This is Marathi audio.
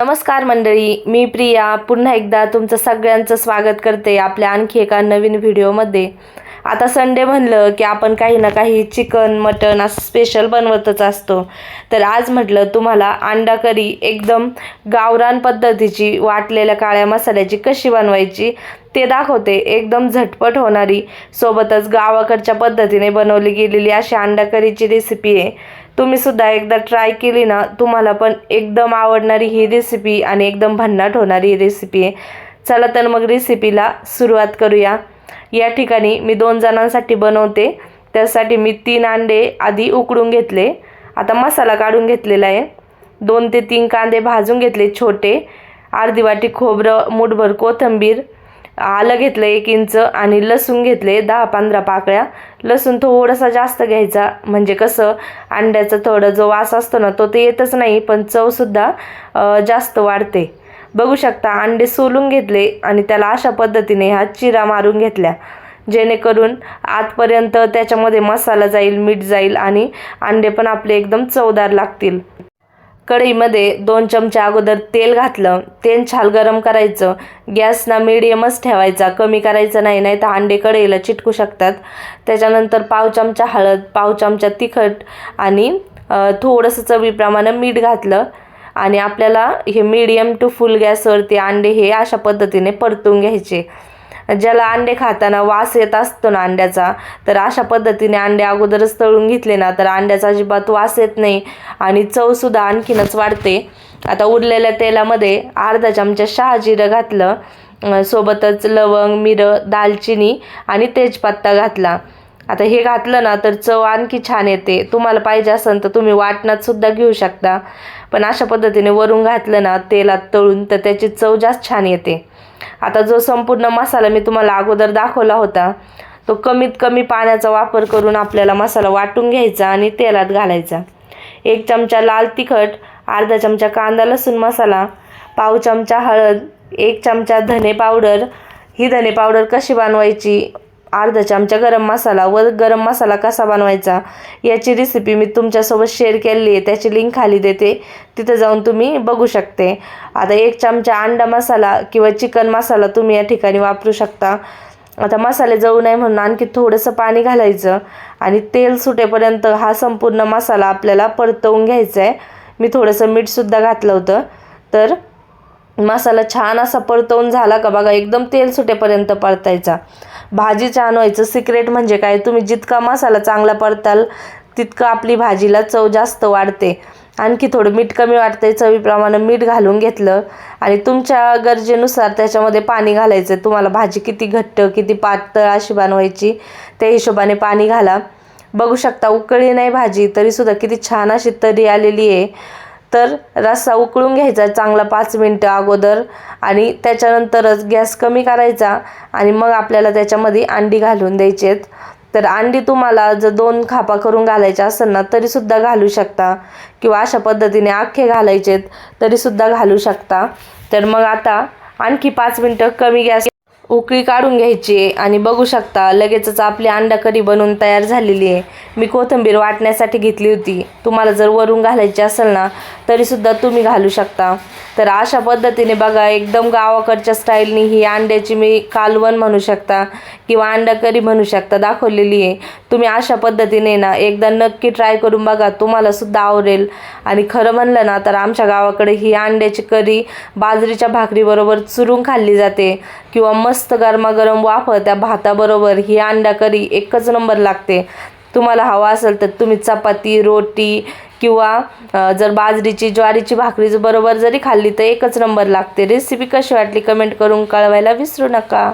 नमस्कार मंडळी मी प्रिया. पुन्हा एकदा तुमचं सगळ्यांचं स्वागत करते आपल्या आणखी एका नवीन व्हिडिओमध्ये आता संडे म्हणलं की आपण काही ना काही चिकन मटन असं स्पेशल बनवतच असतो. तर आज म्हटलं तुम्हाला अंडा करी एकदम गावरान पद्धतीची वाटलेल्या काळ्या मसाल्याची कशी बनवायची ते दाखवते. एकदम झटपट होणारी सोबतच गावाकडच्या पद्धतीने बनवली गेलेली अशी अंडा करीची रेसिपी आहे. तुम्ही सुद्धा एकदा ट्राय केली ना तुम्हाला पण एकदम आवडणारी ही रेसिपी आणि एकदम भन्नाट होणारी ही रेसिपी आहे. चला तर मग रेसिपीला सुरुवात करूया. या ठिकाणी मी दोन जणांसाठी बनवते. त्यासाठी मी तीन अंडे आधी उकडून घेतले. आता मसाला काढून घेतलेला आहे. दोन ते तीन कांदे भाजून घेतले छोटे. अर्धी वाटी खोबरं मुठभर कोथिंबीर आलं घेतलं एक इंच आणि लसूण घेतले दहा पंधरा पाकळ्या. लसूण थोडासा जास्त घ्यायचा म्हणजे कसं अंड्याचं थोडं जो वास असतो ना तो ते येतच नाही पण चवसुद्धा जास्त वाढते. बघू शकता अंडे सोलून घेतले आणि त्याला अशा पद्धतीने ह्या चिरा मारून घेतल्या. जेणेकरून आतपर्यंत त्याच्यामध्ये मसाला जाईल मीठ जाईल आणि अंडे पण आपले एकदम चवदार लागतील. कढईमध्ये दोन चमचे अगोदर तेल घातलं. तेल छाल गरम करायचं. गॅस ना मिडियमच ठेवायचा. कमी करायचं नाही नाही तर अंडे कढईला चिटकू शकतात. त्याच्यानंतर पाव चमचा हळद पाव चमचा तिखट आणि थोडंसं चवीप्रमाणे मीठ घातलं. आणि आपल्याला हे मीडियम टू फुल गॅसवरती अंडे हे अशा पद्धतीने परतून घ्यायचे. ज्याला अंडे खाताना वास येत असतो ना अंड्याचा तर अशा पद्धतीने अंडे अगोदरच तळून घेतले ना तर अंड्याचा अजिबात वास येत नाही आणि चवसुद्धा आणखीनच वाढते. आता उरलेल्या तेलामध्ये अर्धा चमचा शहाजिरं घातलं सोबतच लवंग मिरं दालचिनी आणि तेजपत्ता घातला. आता हे घातलं ना तर चव आणखी छान येते. तुम्हाला पाहिजे असेल तर तुम्ही वाटणात सुद्धा घेऊ शकता. पण अशा पद्धतीने वरून घातलं ना तेलात तळून तर त्याची चव जास्त छान येते. आता जो संपूर्ण मसाला मी तुम्हाला अगोदर दाखवला होता तो कमीत कमी पाण्याचा वापर करून आपल्याला मसाला वाटून घ्यायचा आणि तेलात घालायचा. एक चमचा लाल तिखट अर्धा चमचा कांदा लसूण मसाला पाव चमचा हळद एक चमचा धने पावडर. ही धने पावडर कशी बनवायची? अर्धा चमचा गरम मसाला व गरम मसाला कसा बनवायचा याची रेसिपी मी तुमच्यासोबत शेअर केलेली आहे. त्याची लिंक खाली देते. तिथं जाऊन तुम्ही बघू शकते. आता एक चमचा अंडा मसाला किंवा चिकन मसाला तुम्ही या ठिकाणी वापरू शकता. आता मसाले जळू नये म्हणून आणखी थोडंसं पाणी घालायचं आणि तेल सुटेपर्यंत हा संपूर्ण मसाला आपल्याला परतवून घ्यायचा आहे. मी थोडंसं मीठसुद्धा घातलं होतं. तर मसाला छान असा परतवून झाला का बघा एकदम तेल सुटेपर्यंत परतायचा. भाजी छान व्हायचं सिक्रेट म्हणजे काय? तुम्ही जितका मसाला चांगला परताल तितकं आपली भाजीला चव जास्त वाढते. आणखी थोडं मीठ कमी वाटते चवीप्रमाणे मीठ घालून घेतलं आणि तुमच्या गरजेनुसार त्याच्यामध्ये पाणी घालायचं. तुम्हाला भाजी किती घट्ट किती पातळ अशी बनवायची त्या हिशोबाने पाणी घाला. बघू शकता उकळी नाही भाजी तरीसुद्धा किती छान अशी तरी आलेली आहे. तर रस्सा उकळून घ्यायचा चांगला पाच मिनटं अगोदर आणि त्याच्यानंतरच गॅस कमी करायचा आणि मग आपल्याला त्याच्यामध्ये अंडी घालून द्यायची आहेत तर अंडी तुम्हाला जर दोन खापा करून घालायच्या असेल ना तरीसुद्धा घालू शकता. किंवा अशा पद्धतीने अख्खे घालायचेत तरीसुद्धा घालू शकता. तर मग आता आणखी पाच मिनटं कमी गॅस उकळी काढून घ्यायची आहे आणि बघू शकता लगेचच आपली अंडा करी बनवून तयार झालेली आहे. मी कोथिंबीर वाटण्यासाठी घेतली होती. तुम्हाला जर वरून घालायची असेल ना तरीसुद्धा तुम्ही घालू शकता. तर अशा पद्धतीने बघा एकदम गावाकडच्या स्टाईलनी ही अंड्याची मी कालवण म्हणू शकता किंवा अंडा करी म्हणू शकता दाखवलेली आहे. तुम्ही अशा पद्धतीने ना एकदा नक्की ट्राय करून बघा तुम्हालासुद्धा आवडेल. आणि खरं म्हणलं ना तर आमच्या गावाकडे ही अंड्याची करी बाजरीच्या भाकरीबरोबर चुरून खाल्ली जाते किंवा मस्त मस्त गरमागरम वाफ त्या भाताबरोबर ही अंडा करी एकच नंबर लागते. तुम्हाला हवा असेल तर तुम्ही चपाती रोटी किंवा जर बाजरीची ज्वारीची भाकरी बरोबर जरी खाल्ली तर एकच नंबर लागते. रेसिपी कशी वाटली कमेंट करून कळवायला विसरू नका.